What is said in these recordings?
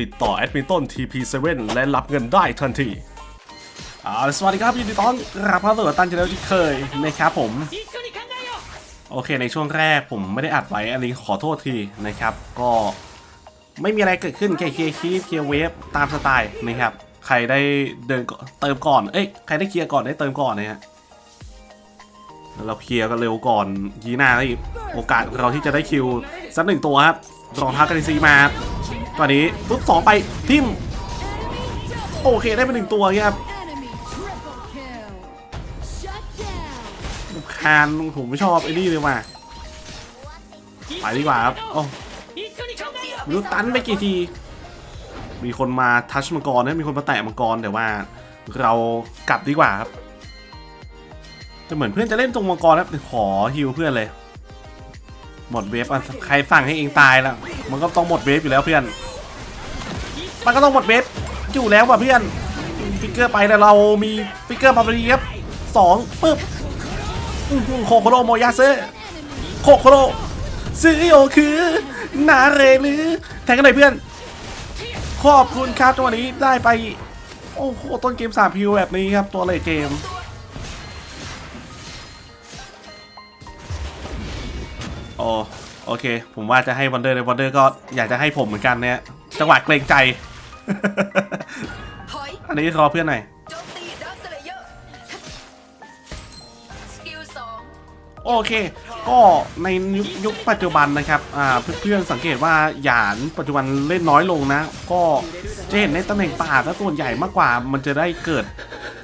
ติดต่อแอดมินต้น TP7 และรับเงินได้ทันทีอาสวัสดีครับยินดีต้อนรับเข้าสู่ตันเจเนลที่เคยนะครับผม โอเคในช่วงแรกผมไม่ได้อัดไว้อันนี้ขอโทษทีนะครับ ก็ไม่มีอะไรเกิดขึ้นแค่เคลียร์คีเคลียร์เวฟตามสไตล์นะครับ ใครได้เดินเติมก่อน เอ้ยใครได้เคลียร์ก่อนได้เติมก่อนนะฮะเราเคลียร์กันเร็วก่อนยีหน้าได้โอกาสเราที่จะได้คิวสักหนึ่งตัวครับรองเท้ากันซีมา ตอนนี้ปุ๊บสองไปทิมโอเคได้ไปหนึ่งตัวครับคานผมไม่ชอบไอ้นี่เลยว่ะไปดีกว่าครับโอ้ไม่รู้ตันไปกี่ที มีคนมาทัชมังกรนะมีคนมาแตะมังกรแต่ว่าเรากลับดีกว่าครับแต่เหมือนเพื่อนจะเล่นตรงมังกรครับขอฮิวเพื่อนเลย หมดเวฟอะใครสั่งให้เองตายแล้วมันก็ต้องหมดเวฟอยู่แล้วเพื่อน มันก็ต้องหมดเวฟอยู่แล้วว่ะเพื่อนฟิกเกอร์ไปแต่เรามีฟิกเกอร์มาพอดีครับสองปึ๊บโคโคโรโมยาเซโคโคโรซื้อโอคือนาเรหรือแทงกันหน่อยเพื่อน ขอบคุณครับจังหวะนี้ได้ไป โอ้โหต้นเกมสามพิวแบบนี้ครับตัวเลยเกมโอโอเค ผมว่าจะให้วันเดอร์ในวันเดอร์ก็อยากจะให้ผมเหมือนกันเนี่ยจังหวะเกรงใจ ถอยอันนี้รอเพื่อนหน่อยโจมตีดักสเลเยอร์สกิลสองโอเค ก็ในยุคยุคปัจจุบันนะครับอ่าเพื่อนๆสังเกตว่าหยานปัจจุบันเล่นน้อยลงนะ ก็จะเห็นในตำแหน่งป่าถ้าส่วนใหญ่มากกว่ามันจะได้เกิด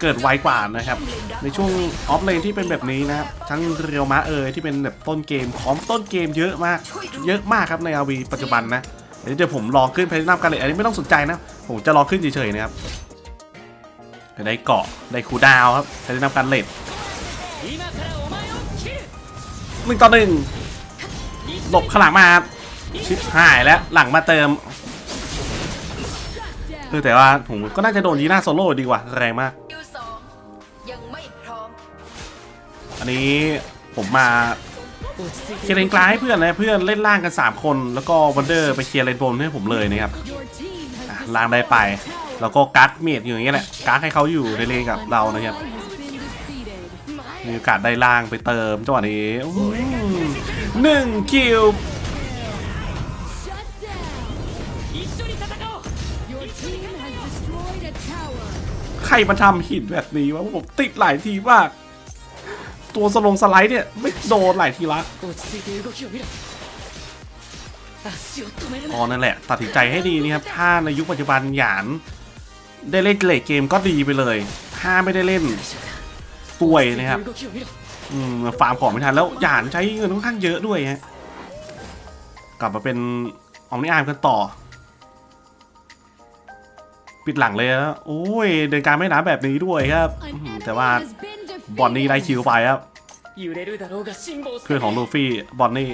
เกิดไวกว่านะครับ ในช่วงออฟเลนที่เป็นแบบนี้นะครับทั้งเรียวมะเอยที่เป็นแบบต้นเกมของต้นเกมเยอะมาก เยอะมากครับในอาวีปัจจุบันนะ เดี๋ยวผมลอขึ้นไปนำกันเลย อันนี้ไม่ต้องสนใจนะ ผมจะลอขึ้นเฉยๆนะครับได้เกาะได้คูดาวครับจะได้นำการเลดหนึ่งต่อหนึ่งหลบขลังมาชิปหายแล้วหลังมาเติม Shut เออแต่ว่าผมก็น่าจะโดนยีน่าโซโล่ดีกว่าแรงมาก อันนี้ผมมา เคลียร์เลนกลางให้เพื่อนนะเพื่อนเล่นล่างกัน 3 คน แล้วก็วันเดอร์ไปเคลียร์เลนบนให้ผมเลยนะครับอะล่างได้ไป แล้วก็กัดเมดอยู่อย่างเงี้ยแหละกัดให้เขาอยู่ในเลนกับเรานะครับมีโอกาสได้ล่างไปเติมจังหวะนี้อื้อหือหนึ่งคิวใครมาทำหินแบบนี้วะผมติดหลายทีมาก ตัวสลงสไลด์เนี่ย ไม่โดนหลายทีละอ๋อนั่นแหละ ตัดสินใจให้ดีนะครับถ้าในยุคปัจจุบันหยาน ได้เล่นเลทเกมก็ดีไปเลย ถ้าไม่ได้เล่นซวยนะครับอืมฟาร์มของไม่ทันแล้วหยานใช้เงินค่อนข้างเยอะด้วยฮะกลับมาเป็นออมนิอามกันต่อ ปิดหลังเลยแล้วโอ้ยเดินการไม่นาำแบบนี้ด้วยครับ แต่ว่า บอนนี่ได้คิวไปครับเพื่อนของลูฟี่บอนนี่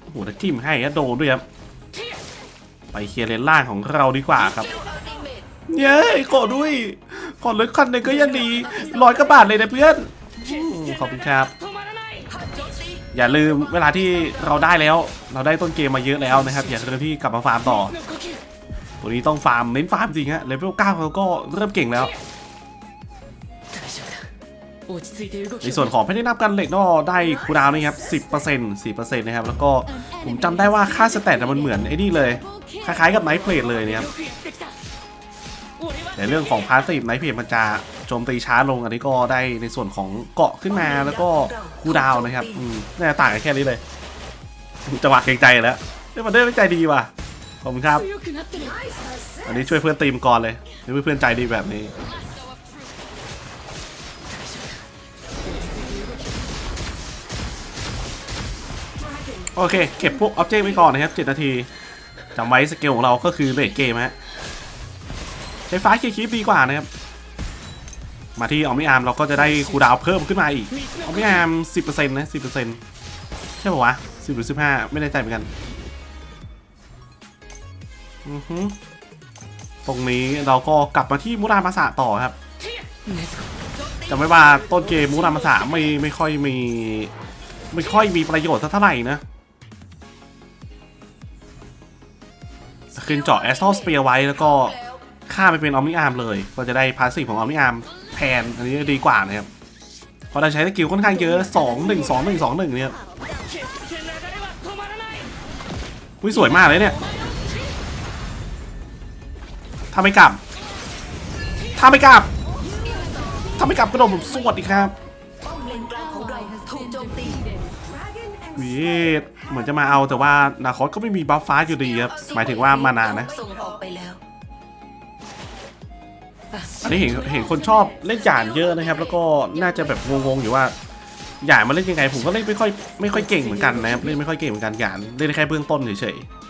โอ้โหแล้จิ้มให้ก็โดนด้วยครับ ไปเคลียร์เลนล่างของเราดีกว่าครับเย้ขอด้วย ขอเลืกคันหนึ่งก็ยังดีร้อยกระบาทเลยนะเพื่อนขอบคุณครับ อย่าลืมเวลาที่เราได้แล้ว เราได้ต้นเกมมาเยอะแล้วนะครับ อย่าลืมที่กลับมาฟาร์มต่อ วันนี้ต้องฟาร์มเน้นฟาร์มจริงฮะเลเวลเก้าเขาก็เริ่มเก่งแล้ว ในส่วนของเพทเทิร์นนับกันเหล็กนอได้คูดาวนะครับ10% 4%อนะครับ แล้วก็ผมจำได้ว่าค่าสแตทมันเหมือนไอ้นี่เลย คล้ายๆกับไนท์เพลทเลยนะครับในเรื่องของพาสซีฟไนท์เพลทมันจะโจมตีช้าลงอันนี้ก็ได้ในส่วนของเกาะขึ้นมาแล้วก็คูดาวนะครับน่าต่างกันแค่นี้เลยจะหวาดเกรงใจแล้วเดมันเดอร์ไม่ใจดีว่ะ ขอบคุณครับ อันนี้ช่วยเพื่อนตีมก่อนเลยนี่เพื่อนใจดีแบบนี้ โอเค เก็บพวกอ็อบเจกต์ไว้ก่อนนะครับ 7 นาทีจำไว้สเกลของเราก็คือเลดเกมฮะใช้ฟ้าคีคลิปดีกว่านะครับ มาที่ออมิอามเราก็จะได้คูดาวเพิ่มขึ้นมาอีกออมิอาม10%นะ10%ใช่ปะวะ10หรือ15 ไม่ได้ใจเหมือนกัน ตรงนี้เราก็กลับมาที่มุรามาสะต่อครับจะไม่ว่าต้นเกมมุรามาสะไม่ไม่ค่อยมี ไม่ค่อยมีประโยชน์เท่าไหร่นะขึ้นเจาะแอสโตสเปียไว้แล้วก็ฆ่าไปเป็นออมนิอาร์มเลย ก็จะได้พาสซีฟของออมนิอาร์มแทนอันนี้ดีกว่านะครับพอได้ใช้สกิลค่อนข้างเยอะ 2 1 2 1 2 1เนี่ยอุ้ยสวยมากเลยเนี่ย ถ้าไม่กลับ ถ้าไม่กลับ ถ้าไม่กลับกระโดดผมสวดอีกครับวีดเหมือนจะมาเอาแต่ว่านาคอสก็ไม่มีบัฟฟ้าอยู่ดีครับ หมายถึงว่ามานานะ อันนี้เห็นเห็นคนชอบเล่นหยานเยอะนะครับ แล้วก็น่าจะแบบงงๆอยู่ว่าหยานมาเล่นยังไง ผมก็เล่นไม่ค่อยไม่ค่อยเก่งเหมือนกันนะครับเล่นไม่ค่อยเก่งเหมือนกันหยานเล่นแค่เบื้องต้นเฉยๆ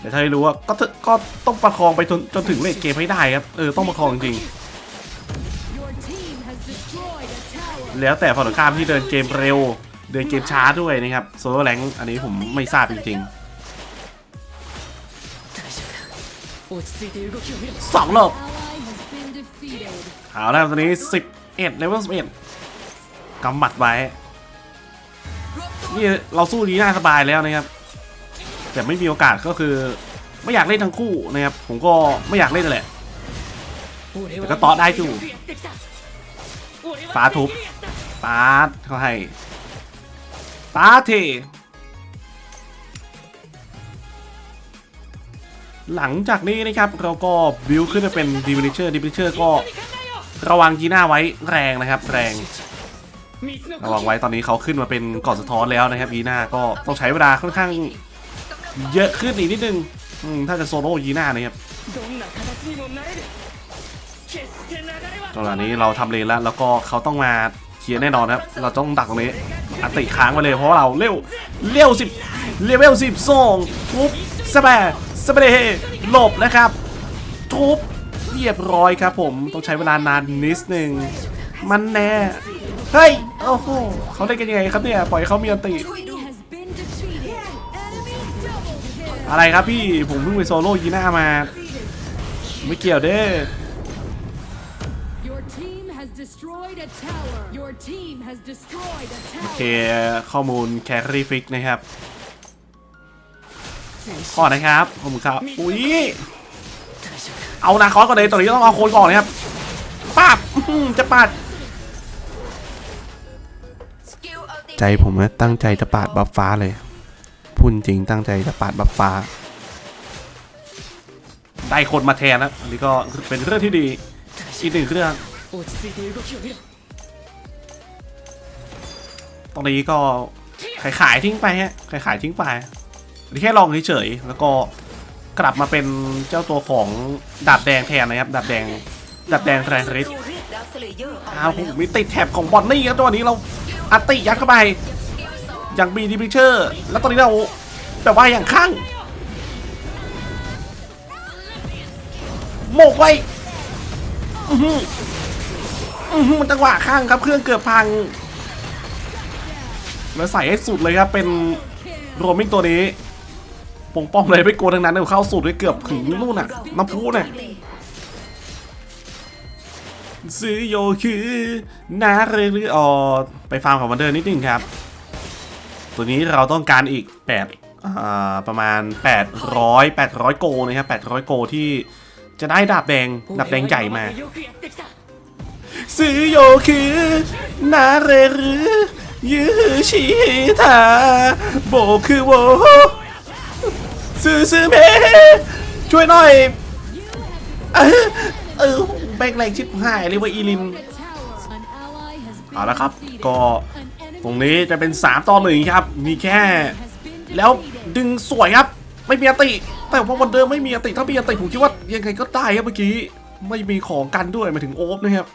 แต่ถ้าไม่รู้ว่าก็ก็ต้องประคองไปจนถึงเลทเกมให้ได้ครับ เออต้องประคองจริง แล้วแต่ฝั่งข้ามที่เดินเกมเร็ว เดินเกมช้าด้วยนะครับโซโลแรงอันนี้ผมไม่ทราบจริงๆสองรอบเอาแล้วตอนนี้ 11เลเวล11กำหมัดไว้นี่เราสู้ดีน่าสบายแล้วนะครับ แต่ไม่มีโอกาสก็คือ ไม่อยากเล่นทั้งคู่นะครับผมก็ไม่อยากเล่นแหละแต่ก็ต่อได้จู่ป้าทุบป้าเขาให้ป้าเทหลังจากนี้นะครับเราก็บิวขึ้นมาเป็นดีวิเนเชอร์ดีวิเนเชอร์ก็ระวังจีน่าไว้แรงนะครับ แรงระวังไว้ตอนนี้เขาขึ้นมาเป็นกอดสะท้อนแล้วนะครับจีน่าก็ต้องใช้เวลาค่อนข้าง เยอะขึ้นอีกนิดนึงถ้าจะโซโล่ยีน่านะครับตอนนี้เราทำเลนแล้ว แล้วก็เขาต้องมาเคลียร์แน่นอนครับ เราต้องดักตรงนี้อติค้างไปเลยเพราะเราเร็วเร็วสิบเลเวลสิบสองทุบสเปรสเปรย์หลบนะครับ ทุบเรียบร้อยครับผมต้องใช้เวลานานนิดนึง มันแน่ เฮ้ย โอ้โหเขาได้กันยังไงครับเนี่ย ปล่อยเขามีอันติ อะไรครับพี่ผมเพิ่งไปโซโล่ยีน่ามา ไม่เกี่ยวเด้อโอเคข้อมูลแครีฟิกนะครับขอนะครับผมครับอุ้ยเอานาคอสก่อนเลยตอนนี้ต้องเอาโคนก่อนนะครับปาบจะปาด ใจผมนะตั้งใจจะปาดบัฟฟ้าเลย พุ่นจริงตั้งใจจะปาดบับฟ้า ได้คนมาแทนนะอันนี้ก็เป็นเรื่องที่ดีอีกหนึ่งเรื่องตรงนี้ก็ขายทิ้งไปฮะขายขายทิ้งไปแค่ลองเฉยๆแล้วก็กลับมาเป็นเจ้าตัวของดาบแดงแทนนะครับดาบแดงดาบแดงแทนริสอ้าวมีติดแถบของบอนนี่ครับตัวนี้เราอัติยัดเข้าไป อย่างบีดีพิเชอร์แล้วตอนนี้เราแบบว่าอย่างข้างโมกไว้มันจังหวะข้างครับเครื่องเกือบพัง แล้วใส่ให้สุดเลยครับ เป็นโรมิงตัวนี้ปงป้อมเลยไม่โกนทั้งนั้นเลยเข้าสุดเลยเกือบถึงนู่นน่ะน้ำพุน่ะซื้อโยคือนาเรหรือออไปฟาร์มของมันเดินนิดนึงครับ ตัวนี้เราต้องการอีก8ประมาณ 800 800 โกนะครับ800 โกที่จะได้ดาบแดงดาบแดงใหญ่มาซื้อโยคือนาเรรือยื้อชีทาโบคือโวซื้อซื้อเพช่วยหน่อย เออแบกแรงชิบหายเลยว่าอีลินเอาละครับ ก็ ตรงนี้จะเป็น 3 ต่อหนึ่งครับ มีแค่ has been แล้ว defeated. ดึงสวยครับ ไม่มีอติ แต่ว่าวันเดิมไม่มีอติ ถ้ามีอติผมคิดว่ายังไงก็ได้ครับเมื่อกี้ ไม่มีของกันด้วยหมายถึงโอ๊บนะครับ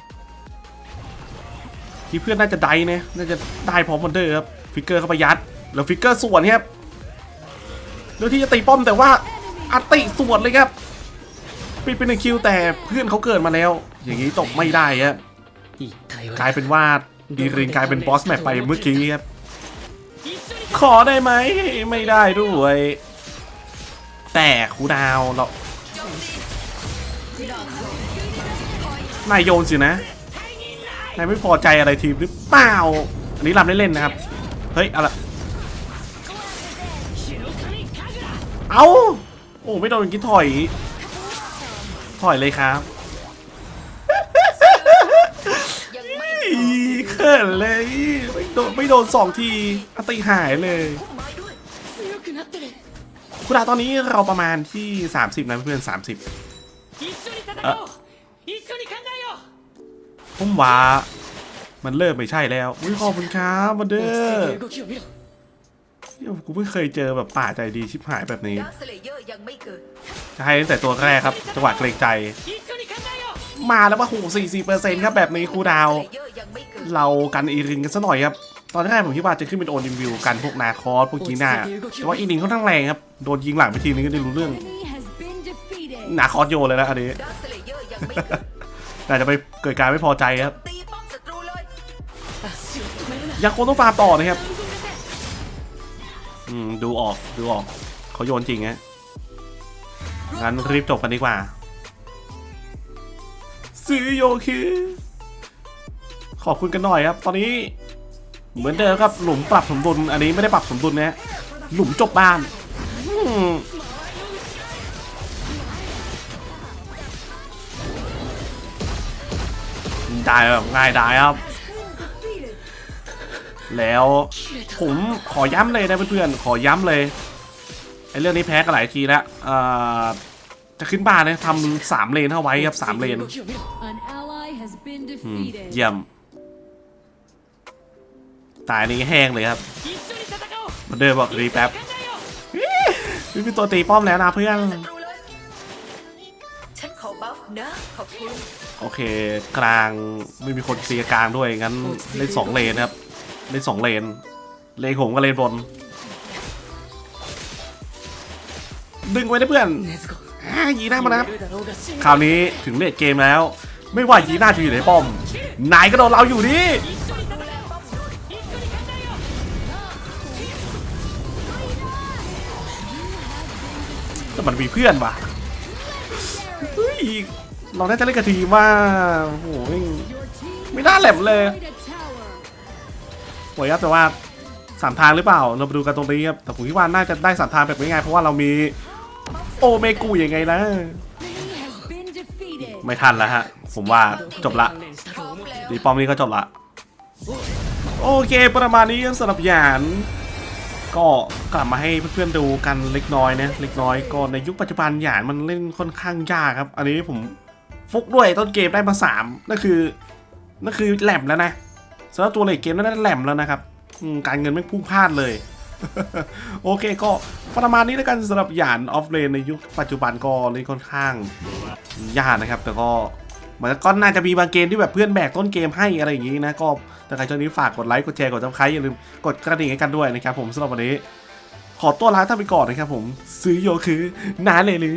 ที่เพื่อนน่าจะได้นะน่าจะได้พร้อมวันเดิมครับ ฟิกเกอร์เข้าไปยัด แล้วฟิกเกอร์สวนครับเลือกที่จะตีป้อมแต่ว่าอัตติสวนเลยครับ ปิดเป็นหนึ่งคิวแต่เพื่อนเขาเกิดมาแล้ว อย่างนี้ตกไม่ได้ครับ一体กลายเป็นว่า ดีรินกลายเป็นบอสแมปไปเมื่อกี้ครับ ขอได้ไหมไม่ได้ด้วย แต่คูดาวเรานายโยนสินะนายไม่พอใจอะไรทีมหรือเปล่า อันนี้รับเล่นๆนะครับ เฮ้ยอะไรเอาโอ้ ไม่โดนกินถอย ถอยเลยครับ เลยไม่โดนไม่โดนสองทีอติหายเลยคุณอาตอนนี้เราประมาณที่ 30นะเพื่อนสามสิบพุ่มวามันเริ่มไม่ใช่แล้วอุ้ยขอบคุณครับบันเดอร์กูไม่เคยเจอแบบป่าใจดีชิบหายแบบนี้ จะให้ตั้งแต่ตัวแรกครับ จังหวะเกรงใจ มาแล้วว่าหูสี่สี่เปอร์เซ็นต์ครับแบบนี้ครูดาว เรากันอีรินกันซะหน่อยครับ ตอนแรกผมคิดว่าจะขึ้นเป็นโอนิมวิวกันพวกนาคอสพวกกีน่าแต่ว่าอีรินเขาทั้งแรงครับ โดนยิงหลังไปทีนึงก็ได้รู้เรื่องนาคอสโยเลยนะอันนี้น่าจะไปเกิดการไม่พอใจครับยังคงต้องฟาร์มต่อนะครับอืมดูออกดูออกเขาโยนจริงฮะงั้นรีบจบกันดีกว่า ซื้อโยคือขอบคุณกันหน่อยครับ ตอนนี้ เหมือนเดิมครับ หลุมปรับสมดุล อันนี้ไม่ได้ปรับสมดุลนะฮะ หลุมจบบ้านได้แบบง่ายได้ครับ แล้วผมขอย้ำเลยนะเพื่อนๆ ขอย้ำเลยไอ้เรื่องนี้แพ้กันหลายทีแล้วอ่อ จะขึ้นบ้านเลยทำสามเลนเอาไว้ครับสามเลนเยี่ยม ตายนี่แห้งเลยครับมันเดินบอกรีแป๊บมีตัวตีป้อมแล้วนะเพื่อนโอเคกลางไม่มีคนเคลียร์กลางด้วยงั้นเล่นสองเลนครับเล่นสองเลน เลนผมกับเลนบนดึงไว้นะเพื่อนายีน่ามาครับคราวนี้ถึงเลดเกมแล้ว ไม่ว่ายีน่าจะอยู่ในป้อมนายก็โดนเราอยู่นี่แต่มันมีเพื่อนว่ะเราได้จะเล่นกับทีว่าโอ้ยไม่น่าแหลมเลยโอ้ยครับแต่ว่าสามทางหรือเปล่า เราไปดูกันตรงนี้ครับแต่ผมคิดว่าน่าจะได้สามทางแบบง่ายๆเพราะว่าเรามี โอเมกูยังไงนะ ไม่ทันแล้วฮะ ผมว่าจบละดีป้อมนี้ก็จบละ โอเคประมาณนี้สำหรับหยานก็กลับมาให้เพื่อนๆดูกันเล็กน้อยนะเล็กน้อยก็ในยุคปัจจุบันหยานมันเล่นค่อนข้างยากครับ อันนี้ผมฟุกด้วยต้นเกมได้มาสามนั่นคือนั่นคือแหลมแล้วนะสำหรับตัวเล็กเกมนั้นแหลมแล้วนะครับ การเงินไม่พุ่งพลาดเลย โอเคก็ประมาณนี้แล้วกันสำหรับหยานออฟเลนในยุคปัจจุบันก็เล่นค่อนข้างยากนะครับ แต่ก็มันก็น่าจะมีบางเกมที่แบบเพื่อนแบกต้นเกมให้อะไรอย่างนี้นะก็แต่ใครชอบนี้ฝากกดไลค์กดแชร์กดซับสไครต์อย่าลืมกดกระดิ่งให้กันด้วยนะครับผมสำหรับวันนี้ ขอตัวลาท่านไปก่อนนะครับผมซื้อโยคือนาเลยหรือ